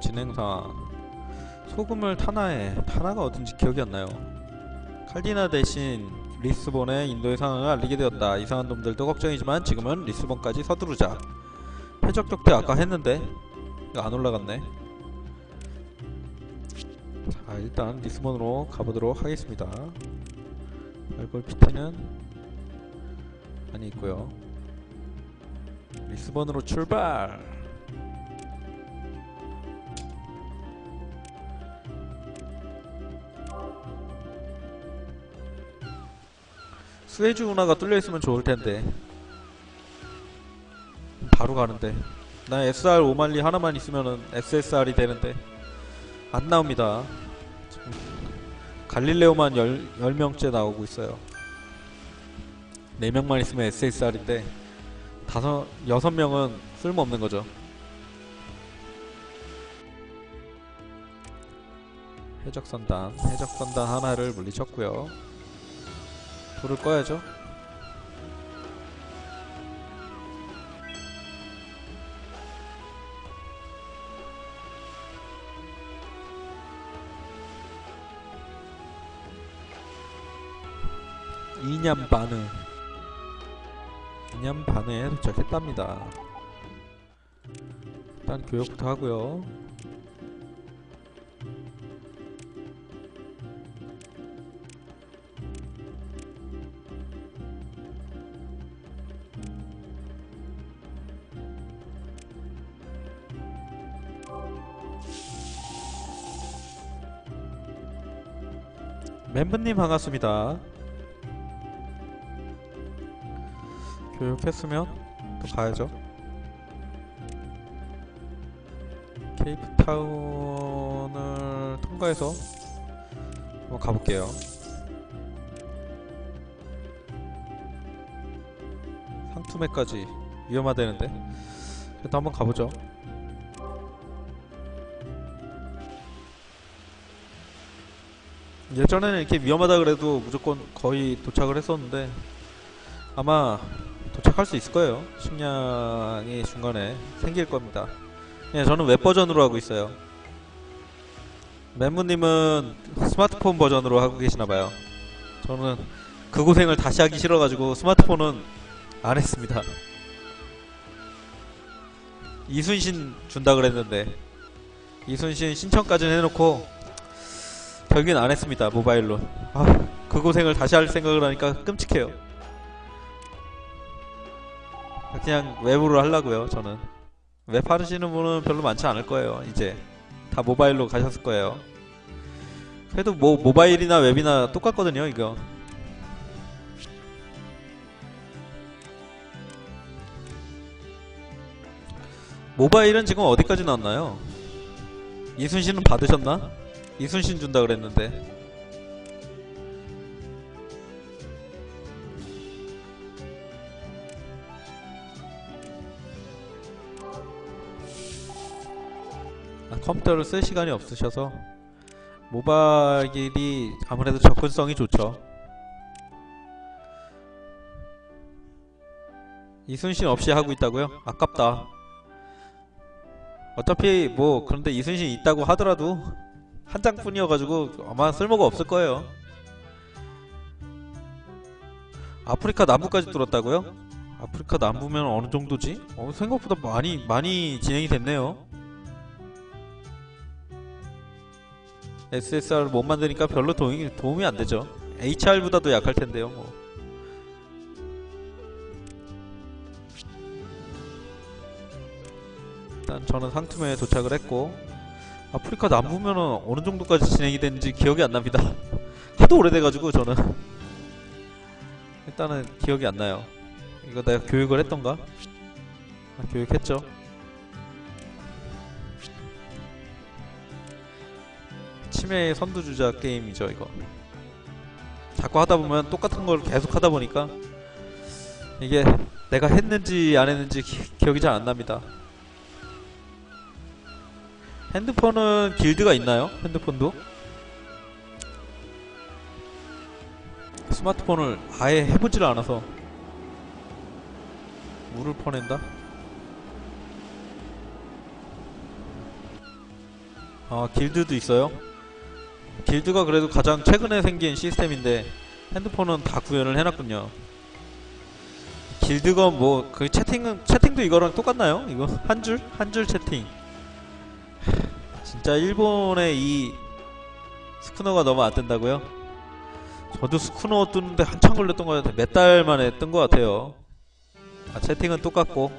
진행상 소금을 타나에 타나가 어딘지 기억이 안 나요. 칼디나 대신 리스본의 인도의 상황을 알리게 되었다. 이상한 놈들도 걱정이지만 지금은 리스본까지 서두르자. 해적 격퇴 아까 했는데 안 올라갔네. 자 일단 리스본으로 가보도록 하겠습니다. 발골 피트는 아니 있고요. 리스본으로 출발 스웨즈 운하가 뚫려있으면 좋을텐데. 바로 가는데. 나 SR 오만리 하나만 있으면은 SSR이 되는데. 안 나옵니다. 갈릴레오만 10, 10명째 나오고 있어요. 4명만 있으면 SSR인데 다섯, 여섯 명은 쓸모없는 거죠. 해적선단 해적선단 하나를 물리쳤고요 불을 꺼야죠. 이년 반을 이년 반에 도착했답니다. 일단 교육부터 하고요. 멤버님 반갑습니다. 교육했으면 또 가야죠. 케이프타운을 통과해서 한번 가볼게요. 상투매까지 위험하다는데 그래도 한번 가보죠. 예전에는 이렇게 위험하다 그래도 무조건 거의 도착을 했었는데 아마 도착할 수 있을 거예요. 식량이 중간에 생길 겁니다. 예, 저는 웹 버전으로 하고 있어요. 멘무님은 스마트폰 버전으로 하고 계시나봐요. 저는 그 고생을 다시 하기 싫어가지고 스마트폰은 안 했습니다. 이순신 준다 그랬는데 이순신 신청까지는 해놓고 결국엔 안 했습니다 모바일로 아, 그 고생을 다시 할 생각을 하니까 끔찍해요. 그냥 웹으로 하려고요 저는. 웹 하시는 분은 별로 많지 않을 거예요 이제. 다 모바일로 가셨을 거예요. 그래도 뭐 모바일이나 웹이나 똑같거든요 이거. 모바일은 지금 어디까지 나왔나요? 이순신은 받으셨나? 이순신 준다 그랬는데. 아, 컴퓨터를 쓸 시간이 없으셔서 모바일이 아무래도 접근성이 좋죠. 이순신 없이 하고 있다고요? 아깝다. 어차피 뭐 그런데 이순신 있다고 하더라도 한 장뿐이어가지고 아마 쓸모가 없을 거예요. 아프리카 남부까지 뚫었다고요? 아프리카 남부면 어느 정도지? 어, 생각보다 많이 많이 진행이 됐네요. SSR 못 만드니까 별로 도움이, 도움이 안 되죠. HR보다도 약할 텐데요. 뭐. 일단 저는 상투매에 도착을 했고 아프리카 남부면은 어느 정도까지 진행이 됐는지 기억이 안 납니다. 하도 오래돼가지고 저는 일단은 기억이 안 나요. 이거 내가 교육을 했던가? 아, 교육했죠. 치매의 선두주자 게임이죠 이거. 자꾸 하다 보면 똑같은 걸 계속 하다 보니까 이게 내가 했는지 안 했는지 기, 기억이 잘 안 납니다. 핸드폰은 길드가 있나요? 핸드폰도? 스마트폰을 아예 해보지를 않아서 물을 퍼낸다? 아 길드도 있어요? 길드가 그래도 가장 최근에 생긴 시스템인데 핸드폰은 다 구현을 해놨군요. 길드가 뭐그 채팅은 채팅도 이거랑 똑같나요? 이거 한 줄? 한 줄 채팅. 하, 진짜 일본의 이 스쿠너가 너무 안 뜬다고요? 저도 스쿠너 뜨는데 한참 걸렸던 것 같아요. 몇 달 만에 뜬 것 같아요. 아 채팅은 똑같고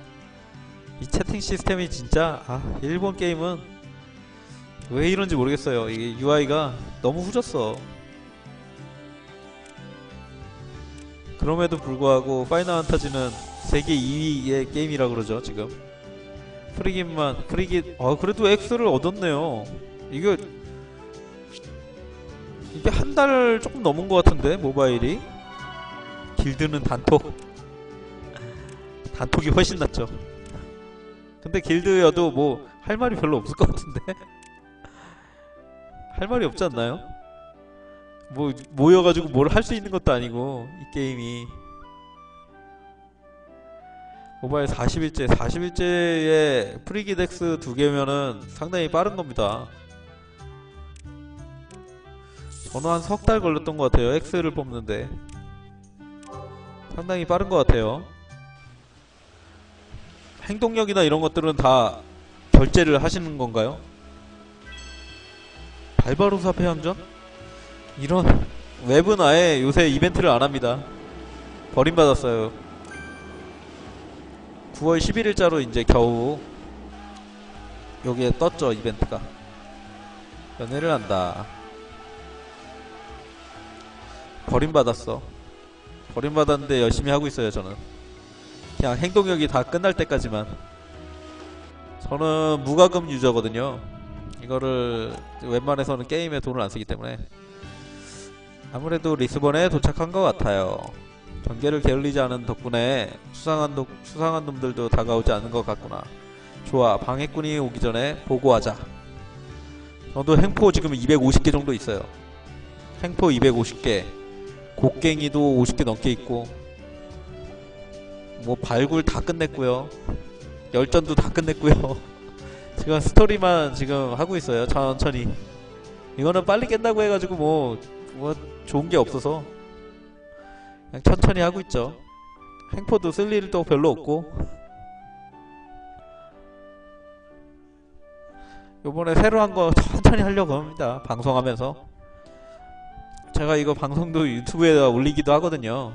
이 채팅 시스템이 진짜 아 일본 게임은 왜 이런지 모르겠어요. 이게 UI가 너무 후졌어. 그럼에도 불구하고 파이널 판타지는 세계 2위의 게임이라 그러죠 지금. 프리깃만 프리깃 아 그래도 X를 얻었네요. 이거 이게 한 달 조금 넘은 것 같은데 모바일이 길드는 단톡 단톡이 훨씬 낫죠. 근데 길드여도 뭐 할 말이 별로 없을 것 같은데 할 말이 없지 않나요? 뭐 모여가지고 뭘 할 수 있는 것도 아니고 이 게임이 모바일 40일째 40일째에 프리기덱스 두 개면은 상당히 빠른 겁니다 저는 한 석 달 걸렸던 것 같아요 X를 뽑는데 상당히 빠른 것 같아요 행동력이나 이런 것들은 다 결제를 하시는 건가요? 발바로사 폐항전? 이런 웹은 아예 요새 이벤트를 안 합니다. 버림받았어요. 9월 11일자로 이제 겨우 여기에 떴죠 이벤트가. 연애를 한다. 버림받았어. 버림받았는데 열심히 하고 있어요 저는. 그냥 행동력이 다 끝날 때까지만. 저는 무과금 유저거든요. 이거를 웬만해서는 게임에 돈을 안 쓰기 때문에 아무래도 리스본에 도착한 것 같아요. 경계를 게을리지 않은 덕분에 수상한, 도, 수상한 놈들도 다가오지 않은 것 같구나. 좋아, 방해꾼이 오기 전에 보고하자. 저도 행포 지금 250개 정도 있어요. 행포 250개, 곡괭이도 50개 넘게 있고, 뭐 발굴 다 끝냈고요. 열전도 다 끝냈고요. 지금 스토리만 지금 하고 있어요. 천천히. 이거는 빨리 깬다고 해가지고 뭐, 뭐 좋은 게 없어서 그냥 천천히 하고 있죠. 행포도 쓸 일도 별로 없고. 요번에 새로 한 거 천천히 하려고 합니다. 방송하면서. 제가 이거 방송도 유튜브에다 올리기도 하거든요.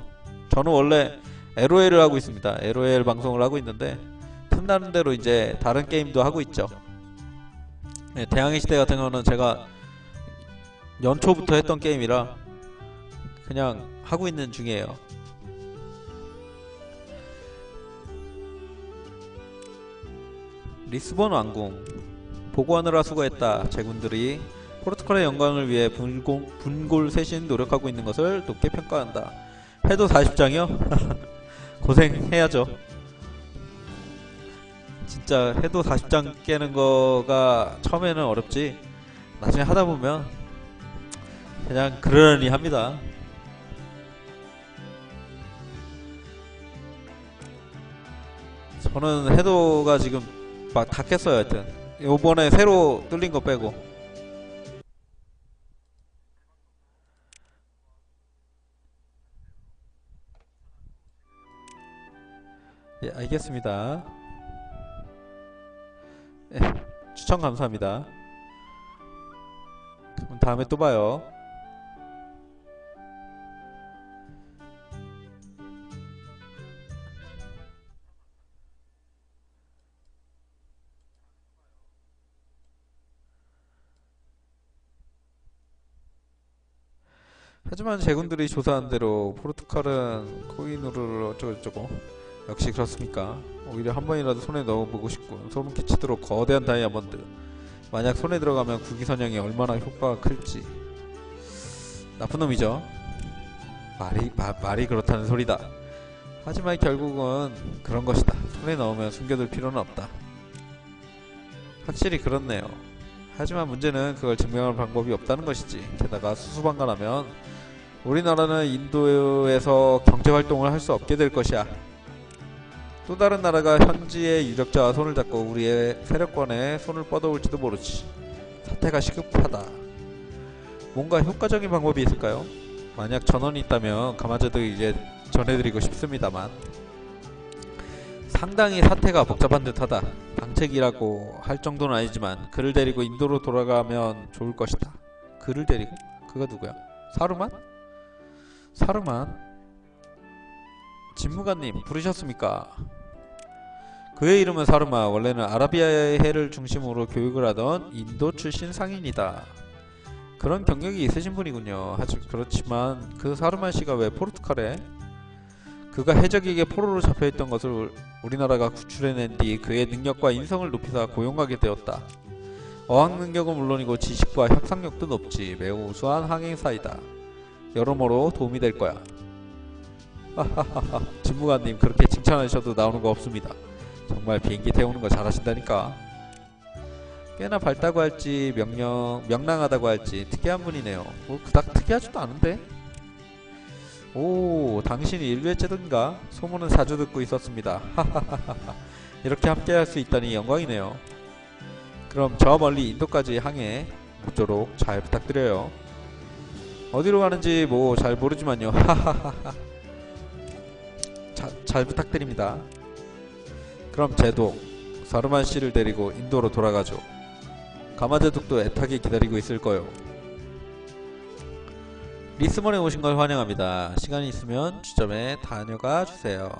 저는 원래 LOL을 하고 있습니다. LOL 방송을 하고 있는데 틈나는 대로 이제 다른 게임도 하고 있죠. 네, 대항해 시대 같은 거는 제가 연초부터 했던 게임이라 그냥 하고 있는 중이에요. 리스본 왕궁 보고하느라 수고했다. 제군들이 포르투갈의 영광을 위해 분골, 분골 쇄신 노력하고 있는 것을 높게 평가한다. 해도 40장이요? 고생해야죠. 진짜 해도 40장 깨는 거가 처음에는 어렵지 나중에 하다 보면 그냥 그러려니 합니다. 저는 해도가 지금 막 다 깼어요 하여튼. 요번에 새로 뚫린 거 빼고. 예 알겠습니다. 예, 추천 감사합니다. 그럼 다음에 또 봐요 하지만 제군들이 조사한 대로 포르투갈은 코인으로 어쩌고저쩌고. 역시 그렇습니까? 오히려 한 번이라도 손에 넣어보고 싶군 소름 끼치도록 거대한 다이아몬드. 만약 손에 들어가면 국기선양이 얼마나 효과가 클지. 나쁜 놈이죠. 말이, 마, 말이 그렇다는 소리다. 하지만 결국은 그런 것이다. 손에 넣으면 숨겨둘 필요는 없다. 확실히 그렇네요 하지만 문제는 그걸 증명할 방법이 없다는 것이지 게다가 수수방관하면 우리나라는 인도에서 경제활동을 할 수 없게 될 것이야 또 다른 나라가 현지의 유력자와 손을 잡고 우리의 세력권에 손을 뻗어올지도 모르지. 사태가 시급하다. 뭔가 효과적인 방법이 있을까요? 만약 전원이 있다면 가마제도에게 전해드리고 싶습니다만 상당히 사태가 복잡한 듯하다. 당책이라고 할 정도는 아니지만 그를 데리고 인도로 돌아가면 좋을 것이다. 그를 데리고? 그가 누구야? 사루만? 사루만? 진무관님 부르셨습니까? 그의 이름은 사루마 원래는 아라비아의 해를 중심으로 교육을 하던 인도 출신 상인이다. 그런 경력이 있으신 분이군요. 하지 그렇지만 그 사루만 씨가 왜 포르투갈에? 그가 해적에게 포로로 잡혀있던 것을 우- 우리나라가 구출해낸 뒤 그의 능력과 인성을 높이다 고용하게 되었다. 어학 능력은 물론이고 지식과 협상력도 높지 매우 우수한 항행사이다. 여러모로 도움이 될 거야. 하하하하 진무관님 그렇게 칭찬하셔도 나오는 거 없습니다. 정말 비행기 태우는 거 잘하신다니까. 꽤나 밝다고 할지 명령 명랑하다고 할지 특이한 분이네요. 뭐 그닥 특이하지도 않은데. 오 당신이 인류의째든가 소문은 자주 듣고 있었습니다. 이렇게 함께할 수 있다니 영광이네요. 그럼 저 멀리 인도까지 항해 모쪼록 잘 부탁드려요. 어디로 가는지 뭐 잘 모르지만요. 자, 잘 부탁드립니다. 그럼 제독 사르만 씨를 데리고 인도로 돌아가죠. 가마제독도 애타게 기다리고 있을 거요. 리스본에 오신 걸 환영합니다. 시간이 있으면 주점에 다녀가 주세요.